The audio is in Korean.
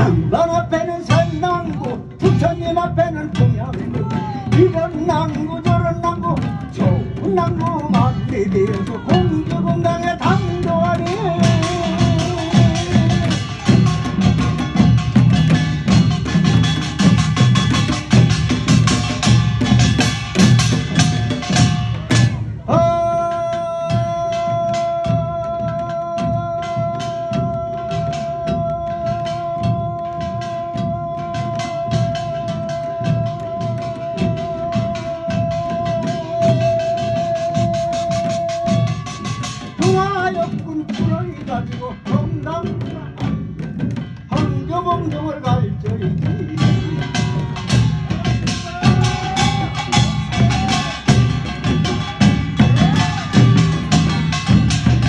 장관 앞에는 서인왕고 부처님 앞에는 동양고 이런 낭고 저런 낭고 좋은 낭고 역군 불을 가지고 정당 황교봉정을 갈저이지